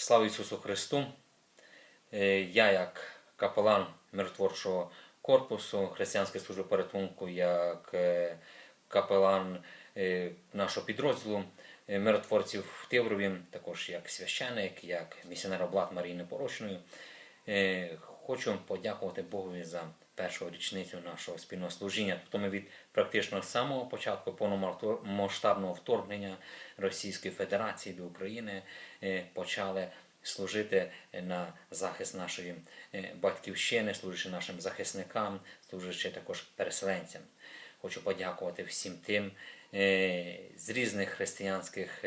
Слава Ісусу Христу! Е, Я, як капелан миротворчого корпусу Християнської служби порятунку, як е, капелан е, нашого підрозділу миротворців в Тиврові, також як священик, як місіонер облад Марії Непорочної, хочу подякувати Богові за першу річницю нашого спільного служіння. Тобто ми від практично самого початку повномасштабного вторгнення Російської Федерації до України е, почали служити на захист нашої е, батьківщини, служачи нашим захисникам, служачи також переселенцям. Хочу подякувати всім тим е, з різних християнських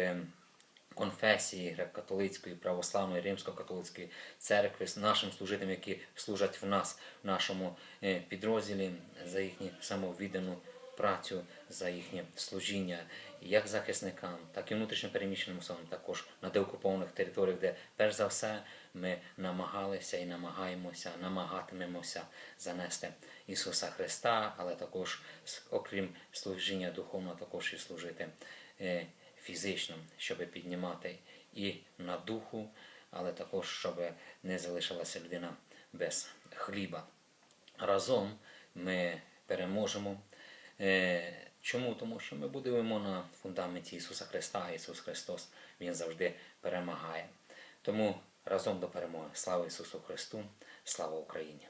е, конфесій греко-католицької, православної, римсько-католицької церкви, нашим служителям, які служать в нас, в нашому е, підрозділі, за їхню самовіддану працю, за їхнє служіння як захисникам, так і внутрішньо переміщеним особам, також на деокупованих територіях, де перш за все ми намагалися і намагаємося, намагатимемося занести Ісуса Христа, але також, окрім служіння духовного, також і служити фізично, щоб піднімати і на духу, але також, щоб не залишилася людина без хліба. Разом ми переможемо. Е, Чому? Тому що ми будуємо на фундаменті Ісуса Христа, Ісус Христос Він завжди перемагає. Тому разом до перемоги. Слава Ісусу Христу, слава Україні!